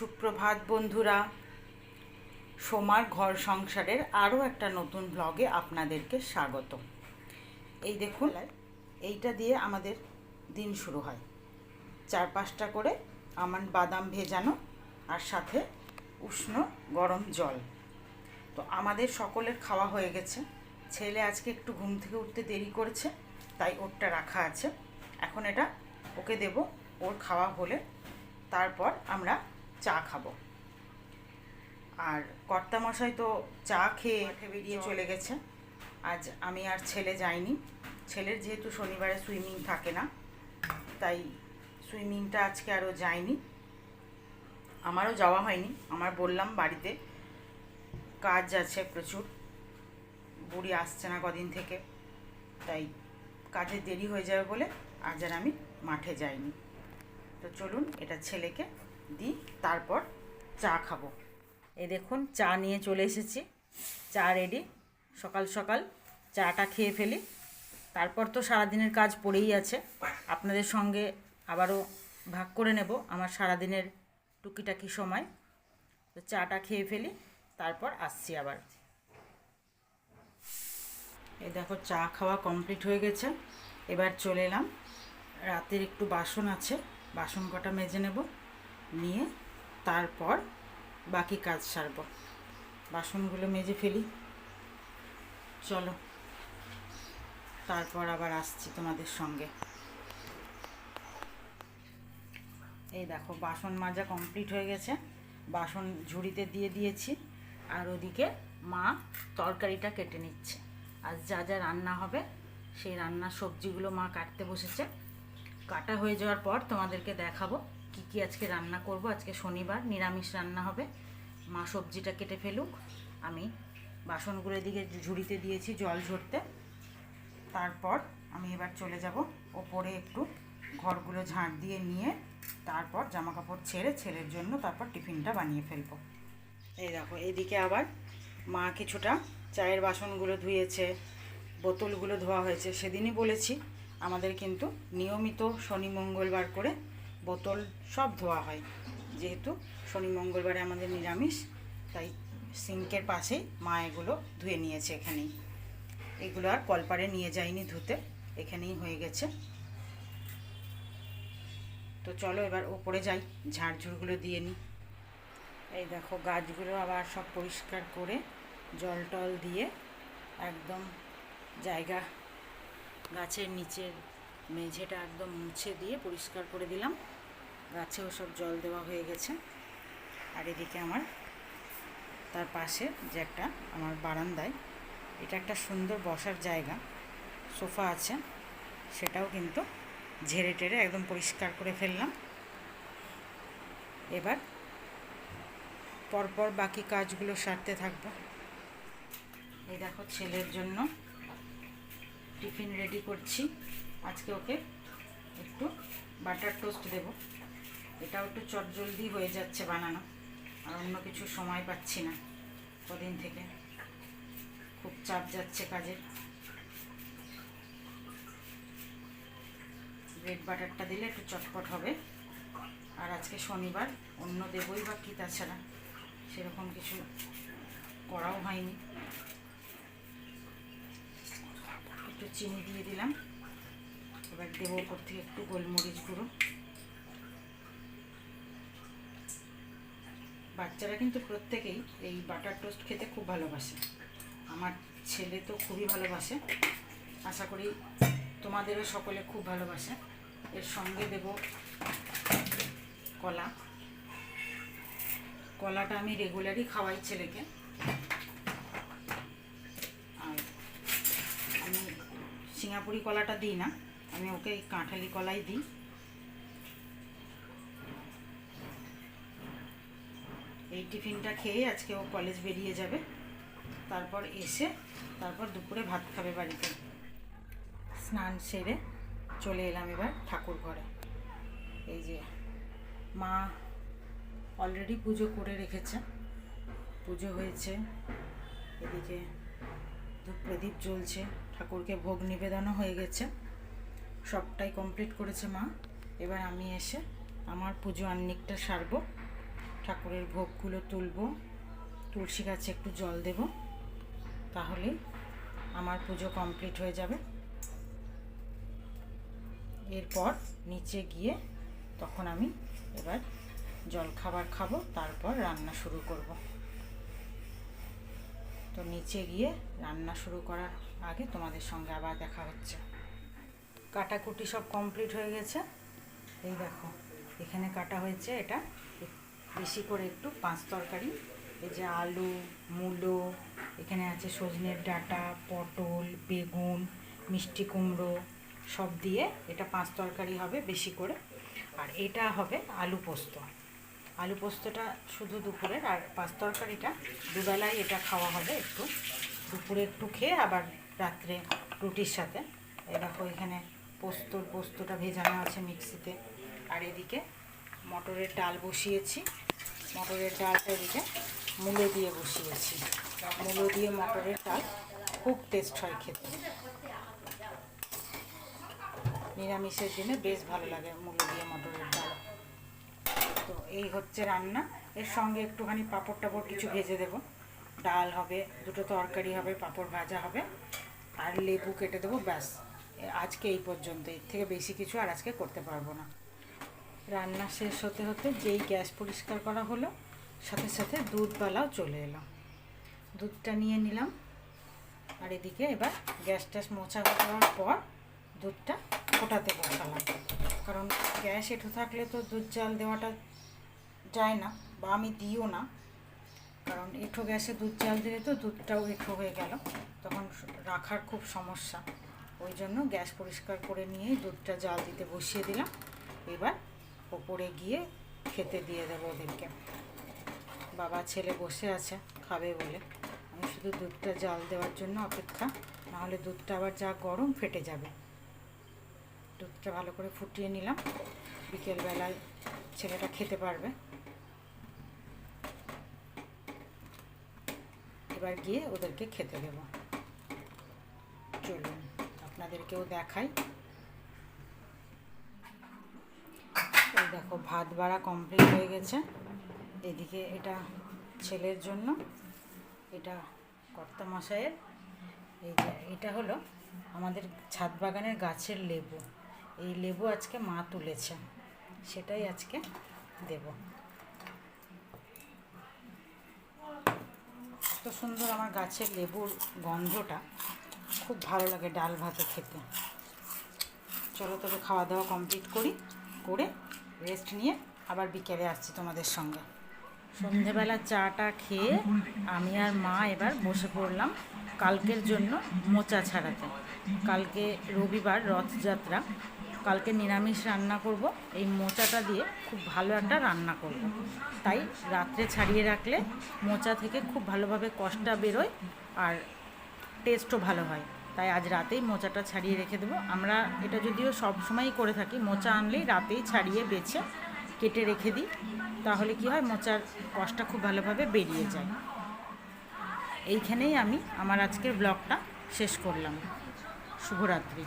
সুপ্রভাত বন্ধুরা। সোমার ঘর সংসারের আরও একটা নতুন ব্লগে আপনাদেরকে স্বাগত। এই দেখুন, এইটা দিয়ে আমাদের দিন শুরু হয়। চার পাঁচটা করে আমার বাদাম ভেজানো আর সাথে উষ্ণ গরম জল। তো আমাদের সকলের খাওয়া হয়ে গেছে। ছেলে আজকে একটু ঘুম থেকে উঠতে দেরি করেছে, তাই ওরটা রাখা আছে। এখন এটা ওকে দেব, ওর খাওয়া হলে। তারপর আমরা চা খাব। আর কর্তামশাই তো চা খেয়ে বেরিয়ে চলে গেছে। আজ আমি আর ছেলে যাইনি। ছেলের যেহেতু শনিবারে সুইমিং থাকে না তাই সুইমিংটা আজকে আরও যায়নি আমারও যাওয়া হয়নি আমার বললাম বাড়িতে। কাজ আছে প্রচুর বুড়ি আসছে না কদিন থেকে তাই কাজে দেরি হয়ে যাবে বলে আজ আর আমি মাঠে যাইনি। তো চলুন এটা ছেলেকে দিই তারপর চা খাব। এই দেখুন, চা নিয়ে চলে এসেছি। চা রেডি সকাল সকাল চাটা খেয়ে ফেলি। তারপর তো সারাদিনের কাজ পড়েই আছে। আপনাদের সঙ্গে আবারও ভাগ করে নেব আমার সারাদিনের টুকিটাকি সময়। তো চাটা খেয়ে ফেলি, তারপর আসছি আবার। এই দেখো, চা খাওয়া কমপ্লিট হয়ে গেছে। এবার চলে এলাম। রাতের একটু বাসন আছে, বাসন কটা মেজে নেব। নিয়ে তারপর বাকি কাজ সারব। বাসনগুলো মেজে ফেলি। চলো, তারপর আবার আসছি তোমাদের সঙ্গে। এই দেখো, বাসন মাজা কমপ্লিট হয়ে গেছে। বাসন ঝুড়িতে দিয়ে দিয়েছি। আর ওদিকে মা তরকারিটা কেটে নিচ্ছে। আজ যা যা রান্না হবে, সেই রান্নার সবজিগুলো মা কাটতে বসেছে। কাটা হয়ে যাওয়ার পর তোমাদেরকে দেখাবো। কি কি আজকে রান্না করব? আজকে শনিবার নিরামিষ রান্না হবে। মা সবজিটা কেটে ফেলুক। আমি বাসনগুলো দিকে ঝুড়িতে দিয়েছি জল ঝরতে। তারপর আমি এবার চলে যাব ওপরে একটু ঘরগুলো ঝাঁট দিয়ে নিয়ে তারপর জামা কাপড় ছেড়ে ছেলের জন্য তারপর টিফিনটা বানিয়ে ফেলব। এই দেখো, এদিকে আবার মা কিছুটা চায়ের বাসনগুলো ধুয়েছে, বোতলগুলো ধোয়া হয়েছে। সেদিনই বলেছি, আমাদের কিন্তু নিয়মিত শনি মঙ্গলবার করে বোতল সব ধোয়া হয়। যেহেতু শনি মঙ্গলবারে আমাদের নিরামিষ, তাই সিঙ্কের পাশেই মা এগুলো ধুয়ে নিয়েছে এখানেই। এগুলো আর কলপারে নিয়ে যায়নি ধুতে, এখানেই হয়ে গেছে। তো চলো এবার ওপরে যাই, ঝাড়ঝুড়গুলো দিয়ে নিই। এই দেখো গাছগুলো আবার সব পরিষ্কার করে জল টল দিয়ে একদম জায়গা গাছের নিচের মেঝেটা একদম মুছে দিয়ে পরিষ্কার করে দিলাম। গাছেও সব জল দেওয়া হয়ে গেছে। আর এদিকে আমার, তার পাশে যে একটা আমার বারান্দায়, এটা একটা সুন্দর বসার জায়গা। সোফা আছে, সেটাও কিন্তু ঝেড়ে টেরে একদম পরিষ্কার করে ফেললাম। এবার পরপর বাকি কাজগুলো সারতে থাকব। এই দেখো, ছেলের জন্য টিফিন রেডি করছি। আজকে ওকে একটু বাটার টোস্ট দেব। এটাও একটু চটজলদি হয়ে যাচ্ছে বানানো, আর অন্য কিছু সময় পাচ্ছি না কদিন থেকে। খুব চাপ যাচ্ছে কাজের। ব্রেড বাটারটা দিলে একটু চটপট হবে। আর আজকে শনিবার অন্য দেবই বা কী তাছাড়া, সেরকম কিছু করাও হয়নি। একটু চিনি দিয়ে দিলাম। এবার দেবো ওপর থেকে একটু গোলমরিচ গুঁড়ো। বাচ্চারা কিন্তু প্রত্যেকেই এই বাটার টোস্ট খেতে খুব ভালোবাসে। আমার ছেলে তো খুবই ভালোবাসে। আশা করি তোমাদেরও সকলে খুব ভালোবাসে। এর সঙ্গে দেব কলা। কলাটা আমি রেগুলারই খাওয়াই ছেলেকে। আর আমি সিঙ্গাপুরি কলাটা দিই না। আমি ওকে এই কাঁঠালি কলাই দিই। এই টিফিনটা খেয়ে আজকে ও কলেজ বেরিয়ে যাবে। তারপর এসে, তারপর দুপুরে ভাত খাবে বাড়িতে। স্নান সেরে চলে এলাম এবার ঠাকুর ঘরে। এই যে মা অলরেডি পুজো করে রেখেছে। পুজো হয়েছে, এদিকে ধূপ প্রদীপ জ্বলছে, ঠাকুরকে ভোগ নিবেদনও হয়ে গেছে। সবটাই কমপ্লিট করেছে মা। এবার আমি এসে আমার পুজো আন্নিকটা সারবো। ঠাকুরের ভোগগুলো তুলবো। তুলসী গাছে একটু জল দেব। তাহলে আমার পুজো কমপ্লিট হয়ে যাবে। এরপর নিচে গিয়ে তখন আমি এবার জল খাবার খাব, তারপর রান্না শুরু করব। তো নিচে গিয়ে রান্না শুরু করার আগে তোমাদের সঙ্গে আবার দেখা হচ্ছে। কাটাকুটি সব কমপ্লিট হয়ে গেছে। এই দেখো, এখানে কাটা হয়েছে এটা। বেশি করে একটু পাঁচ তরকারি। এই যে আলু, মূলো, এখানে আছে সজনের ডাটা, পটল, বেগুন, মিষ্টি কুমড়ো, সব দিয়ে এটা পাঁচ তরকারি হবে বেশি করে। আর এটা হবে আলু পোস্ত। আলু পোস্তটা শুধু দুপুরের, আর পাঁচ তরকারিটা দুবেলায় এটা খাওয়া হবে একটু। দুপুরে একটু খেয়ে আবার রাত্রে রুটির সাথে। দেখো, এখানে পোস্তর পোস্তটা ভেজানো আছে মিক্সিতে। আর এদিকে মটরের ডাল বসিয়েছি। মটরের ডালটা এদিকে মূলো দিয়ে বসিয়েছি। মূলো দিয়ে মটরের ডাল খুব টেস্ট হয় খেতে। নিরামিষের দিনে বেশ ভালো লাগে মূলো দিয়ে মটরের ডাল। তো এই হচ্ছে রান্না। এর সঙ্গে একটুখানি পাঁপড় টাপড় কিছু ভেজে দেবো। ডাল হবে, দুটো তরকারি হবে, পাঁপড় ভাজা হবে। আর লেবু কেটে দেবো, ব্যাস। আজকে এই পর্যন্ত, এর থেকে বেশি কিছু আর আজকে করতে পারব না। রান্না শেষ হতে হতে যেই গ্যাস পরিষ্কার করা হলো, সাথে সাথে দুধবালাও চলে এলো। দুধটা নিয়ে নিলাম, আর এদিকে এবার গ্যাস ট্যাস মোছা যাওয়ার পর দুধটা ফোটাতে বসালাম। কারণ গ্যাস এঁটো থাকলে তো দুধ জাল দেওয়াটা যায় না, বা আমি দিও না। কারণ এঁঠো গ্যাসে দুধ জাল দিলে তো দুধটাও এঁঠো হয়ে গেল, তখন রাখার খুব সমস্যা। ওই জন্য গ্যাস পরিষ্কার করে নিয়েই দুধটা জাল দিতে বসিয়ে দিলাম। এবার ওপরে গিয়ে খেতে দিয়ে দেবো ওদেরকে। বাবা, ছেলে বসে আছে, খাবে বলে। আমি শুধু দুধটা জাল দেওয়ার জন্য অপেক্ষা। নাহলে দুধটা আবার যা গরম ফেটে যাবে। দুধটা ভালো করে ফুটিয়ে নিলাম। বিকেলবেলায় ছেলেটা খেতে পারবে। এবার গিয়ে ওদেরকে খেতে দেব। চলুন। আপনাদেরকেও দেখাই। এই দেখো, ভাত বাড়া কমপ্লিট হয়ে গেছে। এদিকে এটা ছেলের জন্য, এটা কর্তা মশাইয়ের এই যে, এটা হলো আমাদের ছাদ বাগানের গাছের লেবু। এই লেবু আজকে মা তুলেছে, সেটাই আজকে দেব। এত সুন্দর আমার গাছের লেবুর গন্ধটা। খুব ভালো লাগে ডাল ভাতে খেতে। চলো তবে খাওয়া দাওয়া কমপ্লিট করি, করে রেস্ট নিয়ে আবার বিকেলে আসছি তোমাদের সঙ্গে। সন্ধেবেলা চাটা খেয়ে আমি আর মা এবার বসে পড়লাম কালকের জন্য মোচা ছাড়াতে। কালকে রবিবার রথযাত্রা, কালকে নিরামিষ রান্না করব, এই মোচাটা দিয়ে খুব ভালো একটা রান্না করব। তাই রাত্রে ছাড়িয়ে রাখলে মোচা থেকে খুব ভালোভাবে কষটা বেরোয় আর টেস্টও ভালো হয়। তাই আজ রাতেই মোচাটা ছাড়িয়ে রেখে দেবো। আমরা এটা যদিও সব সময়ই করে থাকি, মোচা আনলেই রাতেই ছাড়িয়ে বেছে কেটে রেখে দিই। তাহলে কি হয়, মোচার কষটা খুব ভালোভাবে বেরিয়ে যায়। এইখানেই আমি আমার আজকের ব্লগটা শেষ করলাম। শুভরাত্রি।